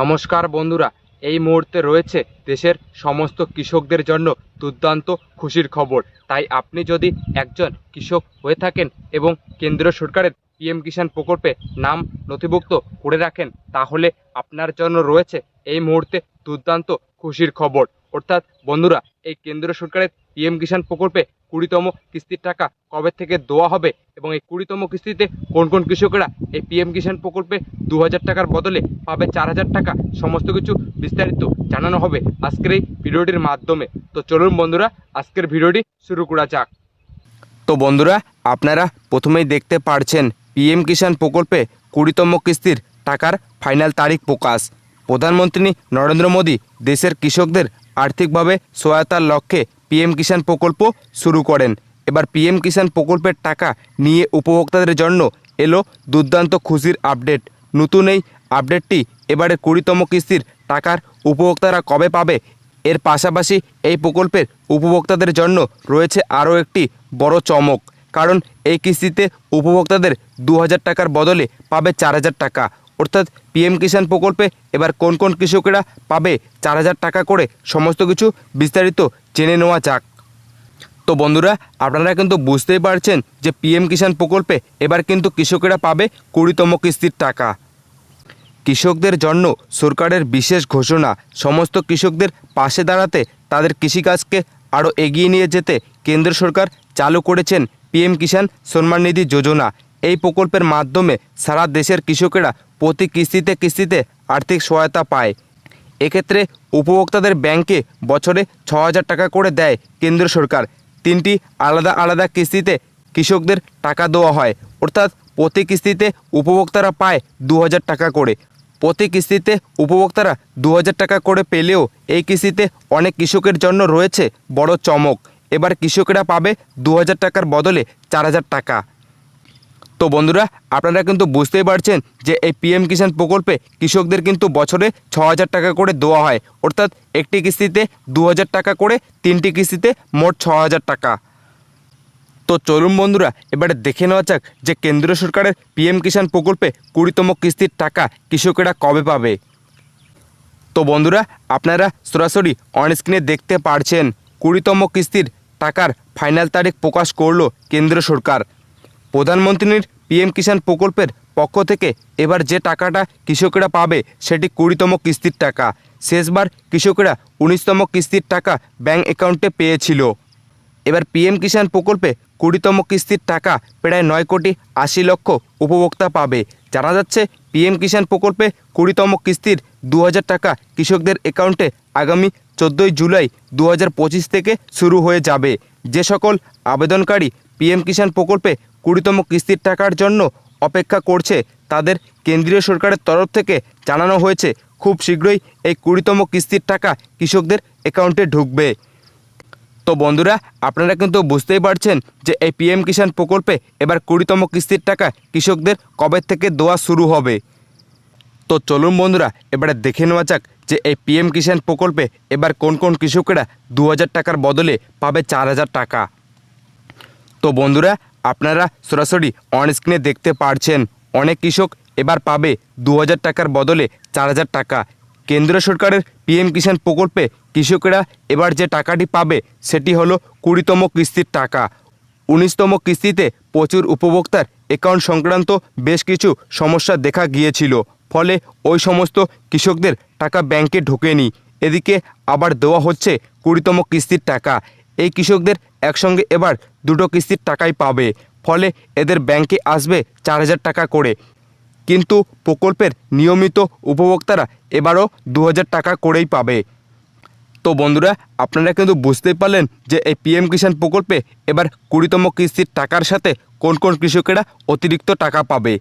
নমস্কার বন্ধুরা, এই মুহূর্তে রয়েছে দেশের সমস্ত কৃষকদের জন্য দুর্দান্ত খুশির খবর। তাই আপনি যদি একজন কৃষক হয়ে থাকেন এবং কেন্দ্র সরকারের পিএম কিষাণ প্রকল্পে নাম নথিভুক্ত করে রাখেন, তাহলে আপনার জন্য রয়েছে এই মুহূর্তে দুর্দান্ত খুশির খবর। অর্থাৎ বন্ধুরা, এই কেন্দ্র সরকারের পিএম কিষাণ প্রকল্পে কুড়িতম কিস্তির টাকা কবে থেকে দেওয়া হবে এবং এই কুড়িতম কিস্তিতে কোন কোন কৃষকেরা এই পিএম কিষাণ প্রকল্পে দু হাজার টাকার বদলে পাবে চার হাজার টাকা, সমস্ত কিছু বিস্তারিত জানানো হবে আজকের এই ভিডিওটির মাধ্যমে। তো চলুন বন্ধুরা, আজকের ভিডিওটি শুরু করা যাক। তো বন্ধুরা, আপনারা প্রথমেই দেখতে পারছেন পিএম কিষাণ প্রকল্পে কুড়িতম কিস্তির টাকার ফাইনাল তারিখ প্রকাশ। প্রধানমন্ত্রী নরেন্দ্র মোদী দেশের কৃষকদের আর্থিকভাবে সহায়তার লক্ষ্যে পিএম কিষাণ প্রকল্প শুরু করেন। এবার পিএম কিষাণ প্রকল্পের টাকা নিয়ে উপভোক্তাদের জন্য এলো দুর্দান্ত খুশির আপডেট। নতুন এই আপডেটটি এবারে কুড়িতম কিস্তির টাকার উপভোক্তারা কবে পাবে? এর পাশাপাশি এই প্রকল্পের উপভোক্তাদের জন্য রয়েছে আরও একটি বড় চমক, কারণ এই কিস্তিতে উপভোক্তাদের দু হাজার টাকার বদলে পাবে চার হাজার টাকা। অর্থাৎ পিএম কিষাণ প্রকল্পে এবার কোন কোন কৃষকেরা পাবে চার হাজার টাকা করে সমস্ত কিছু বিস্তারিত জেনে নেওয়া যাক। তো বন্ধুরা, আপনারা কিন্তু বুঝতেই পারছেন যে পিএম কিষাণ প্রকল্পে এবার কিন্তু কৃষকেরা পাবে কুড়িতম কিস্তির টাকা। কৃষকদের জন্য সরকারের বিশেষ ঘোষণা, সমস্ত কৃষকদের পাশে দাঁড়াতে তাদের কৃষিকাজকে আরও এগিয়ে নিয়ে যেতে কেন্দ্র সরকার চালু করেছেন পিএম কিষাণ সম্মান নিধি যোজনা। এই প্রকল্পের মাধ্যমে সারা দেশের কৃষকেরা প্রতি কিস্তিতে কিস্তিতে আর্থিক সহায়তা পায়। এক্ষেত্রে উপভোক্তাদের ব্যাংকে বছরে ছ হাজার টাকা করে দেয় কেন্দ্র সরকার। তিনটি আলাদা আলাদা কিস্তিতে কৃষকদের টাকা দেওয়া হয়। অর্থাৎ প্রতি কিস্তিতে উপভোক্তারা পায় দু হাজার টাকা করে। প্রতি কিস্তিতে উপভোক্তারা দু হাজার টাকা করে পেলেও এই কিস্তিতে অনেক কৃষকের জন্য রয়েছে বড় চমক। এবার কৃষকেরা পাবে দু হাজার টাকার বদলে চার হাজার টাকা। তো বন্ধুরা, আপনারা কিন্তু বুঝতেই পারছেন যে এই পিএম কিষাণ প্রকল্পে কৃষকদের কিন্তু বছরে ছ হাজার টাকা করে দেওয়া হয়। অর্থাৎ একটি কিস্তিতে দু হাজার টাকা করে, তিনটি কিস্তিতে মোট ছ হাজার টাকা। তো চলুন বন্ধুরা, এবারে দেখে নেওয়া যাক যে কেন্দ্র সরকারের পিএম কিষাণ প্রকল্পে কুড়িতম কিস্তির টাকা কৃষকেরা কবে পাবে। তো বন্ধুরা, আপনারা সরাসরি অনস্ক্রিনে দেখতে পারছেন, কুড়িতম কিস্তির টাকার ফাইনাল তারিখ প্রকাশ করল কেন্দ্র সরকার। প্রধানমন্ত্রীর পিএম কিষাণ প্রকল্পের পক্ষ থেকে এবার যে টাকাটা কৃষকেরা পাবে সেটি কুড়িতম কিস্তির টাকা। শেষবার কৃষকেরা উনিশতম কিস্তির টাকা ব্যাঙ্ক অ্যাকাউন্টে পেয়েছিল। এবার পিএম কিষাণ প্রকল্পে কুড়িতম কিস্তির টাকা প্রায় নয় কোটি আশি লক্ষ উপভোক্তা পাবে। জানা যাচ্ছে, পিএম কিষাণ প্রকল্পে কুড়িতম কিস্তির দু হাজার টাকা কৃষকদের অ্যাকাউন্টে আগামী চোদ্দোই জুলাই দু হাজার পঁচিশ থেকে শুরু হয়ে যাবে। যে সকল আবেদনকারী পিএম কিষাণ প্রকল্পে কুড়িতম কিস্তির টাকার জন্য অপেক্ষা করছে তাদের কেন্দ্রীয় সরকারের তরফ থেকে জানানো হয়েছে, খুব শীঘ্রই এই কুড়িতম কিস্তির টাকা কৃষকদের অ্যাকাউন্টে ঢুকবে। তো বন্ধুরা, আপনারা কিন্তু বুঝতেই পারছেন যে এই পিএম কিষাণ প্রকল্পে এবার কুড়িতম কিস্তির টাকা কৃষকদের কবে থেকে দেওয়া শুরু হবে। তো চলুন বন্ধুরা, এবারে দেখে নেওয়া যাক যে এই পিএম কিষাণ প্রকল্পে এবার কোন কোন কৃষকেরা দু হাজার টাকার বদলে পাবে চার হাজার টাকা। তো বন্ধুরা আপনারা সরাসরি অনস্ক্রিনে দেখতে পারছেন, অনেক কৃষক এবার পাবে দু হাজার টাকার বদলে চার হাজার টাকা। কেন্দ্র সরকারের পিএম কিষাণ প্রকল্পে কৃষকেরা এবার যে টাকাটি পাবে, সেটি হলো কুড়িতম কিস্তির টাকা। উনিশতম কিস্তিতে প্রচুর উপভোক্তার অ্যাকাউন্ট সংক্রান্ত বেশ কিছু সমস্যা দেখা গিয়েছিল। ফলে ওই সমস্ত কৃষকদের টাকা ব্যাংকে ঢোকেনি। এদিকে আবার দেওয়া হচ্ছে কুড়িতম কিস্তির টাকা। এই কৃষকদের একসঙ্গে এবার দুটো কিস্তির টাকাই পাবে। ফলে এদের ব্যাংকে আসবে চার হাজার টাকা করে। কিন্তু প্রকল্পের নিয়মিত উপভোক্তারা এবারও দু হাজার টাকা করেই পাবে। তো বন্ধুরা, আপনারা কিন্তু বুঝতেই পারলেন যে এই পিএম কিষাণ প্রকল্পে এবার কুড়িতম কিস্তির টাকার সাথে কোন কোন কৃষকেরা অতিরিক্ত টাকা পাবে।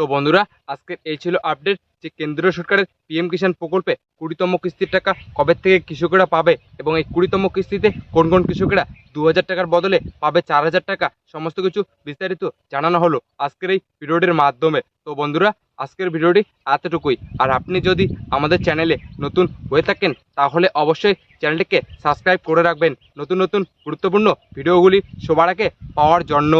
তো বন্ধুরা, আজকের এই ছিল আপডেট যে কেন্দ্র সরকারের পিএম কিষাণ প্রকল্পে কুড়িতম কিস্তির টাকা কবে থেকে কৃষকেরা পাবে এবং এই কুড়িতম কিস্তিতে কোন কোন কৃষকেরা দু হাজার টাকার বদলে পাবে চার হাজার টাকা, সমস্ত কিছু বিস্তারিত জানানো হলো আজকের এই ভিডিওটির মাধ্যমে। তো বন্ধুরা, আজকের ভিডিওটি এতটুকুই। আর আপনি যদি আমাদের চ্যানেলে নতুন হয়ে থাকেন, তাহলে অবশ্যই চ্যানেলটিকে সাবস্ক্রাইব করে রাখবেন। নতুন নতুন গুরুত্বপূর্ণ ভিডিওগুলি সবার আগে পাওয়ার জন্য।